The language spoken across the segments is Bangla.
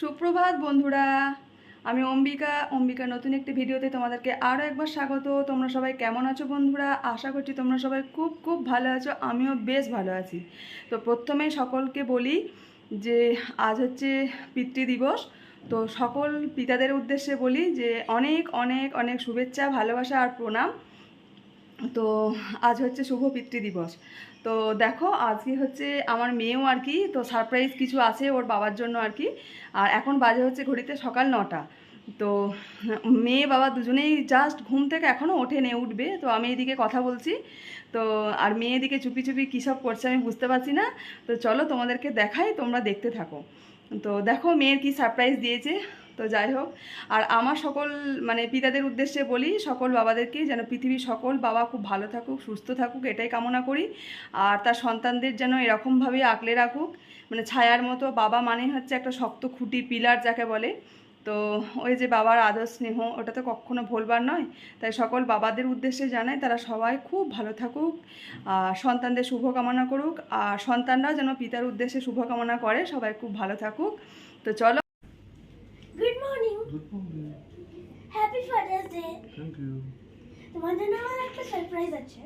সুপ্রভাত, বন্ধুরা। আমি অম্বিকা। অম্বিকা, নতুন একটি ভিডিওতে তোমাদেরকে আরও একবার স্বাগত। তোমরা সবাই কেমন আছো, বন্ধুরা? আশা করছি তোমরা সবাই খুব খুব ভালো আছো। আমিও বেশ ভালো আছি। তো প্রথমেই সকলকে বলি যে, আজ হচ্ছে পিতৃ দিবস। তো সকল পিতাদের উদ্দেশ্যে বলি যে, অনেক অনেক অনেক শুভেচ্ছা, ভালোবাসা আর প্রণাম। তো আজ হচ্ছে শুভ পিতৃ দিবস। তো দেখো, আজকে হচ্ছে আমার মেয়েও আর কি, তো সারপ্রাইজ কিছু আছে ওর বাবার জন্য আর কি। আর এখন বাজে হচ্ছে ঘড়িতে সকাল নটা। তো মেয়ে বাবা দুজনেই জাস্ট ঘুম থেকে এখনও ওঠে নে উঠবে। তো আমি এদিকে কথা বলছি। তো আর মেয়ে এদিকে চুপি চুপি কী সব করছে আমি বুঝতে পারছি না। তো চলো তোমাদেরকে দেখাই, তোমরা দেখতে থাকো। তো দেখো মেয়ের কি সারপ্রাইজ দিয়েছে। তো যাই হোক, আর আমার সকল মানে পিতাদের উদ্দেশ্যে বলি, সকল বাবাদেরকে যেন পৃথিবীর সকল বাবা খুব ভালো থাকুক, সুস্থ থাকুক, এটাই কামনা করি। আর তার সন্তানদের যেন এরকমভাবে আঁকলে রাখুক মানে ছায়ার মতো বাবা মানে হচ্ছে একটা শক্ত খুঁটি, পিলার যাকে বলে। তো ওই যে বাবার আদর স্নেহ, ওটা তো কখনো ভুলবার নয়। তাই সকল বাবাদের উদ্দেশ্যে জানাই, তারা সবাই খুব ভালো থাকুক সন্তানদের শুভকামনা করুক, আর সন্তানরাও যেন পিতার উদ্দেশ্যে শুভকামনা করে, সবাই খুব ভালো থাকুক। তো চলো। Happy father's day Thank you. তোমার জন্য আমার একটা সারপ্রাইজ আছে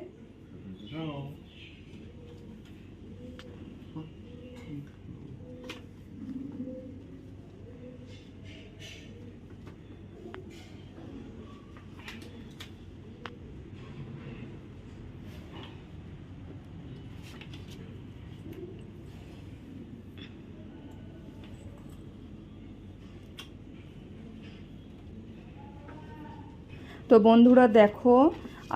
তো বন্ধুরা দেখো,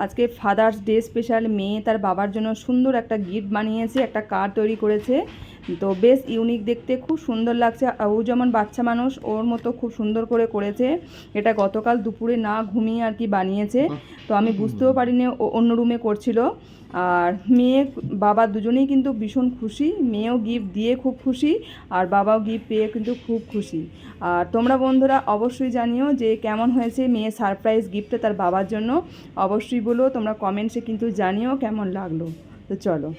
আজকে ফাদার্স ডে স্পেশাল মেয়ে তার বাবার জন্য সুন্দর একটা গিফট বানিয়েছে, একটা কার্ড তৈরি করেছে। তো বেশ ইউনিক দেখতে খুব সুন্দর লাগছে। ও যেমন বাচ্চা মানুষ ওর মতো খুব সুন্দর করে করেছে। এটা গতকাল দুপুরে না ঘুমিয়ে আর কি বানিয়েছে। তো আমি বুঝতেও পারিনি ও অন্য রুমে করছিল। আর মেয়ে বাবা দুজনেই কিন্তু ভীষণ খুশি। মেয়েও গিফট দিয়ে খুব খুশি আর বাবাও গিফট পেয়ে কিন্তু খুব খুশি। আর তোমরা বন্ধুরা অবশ্যই জানিও যে কেমন হয়েছে মেয়ে সারপ্রাইজ গিফটটা তার বাবার জন্য। অবশ্যই বলো তোমরা কমেন্টসে কিন্তু জানিও কেমন লাগল। তো চলো।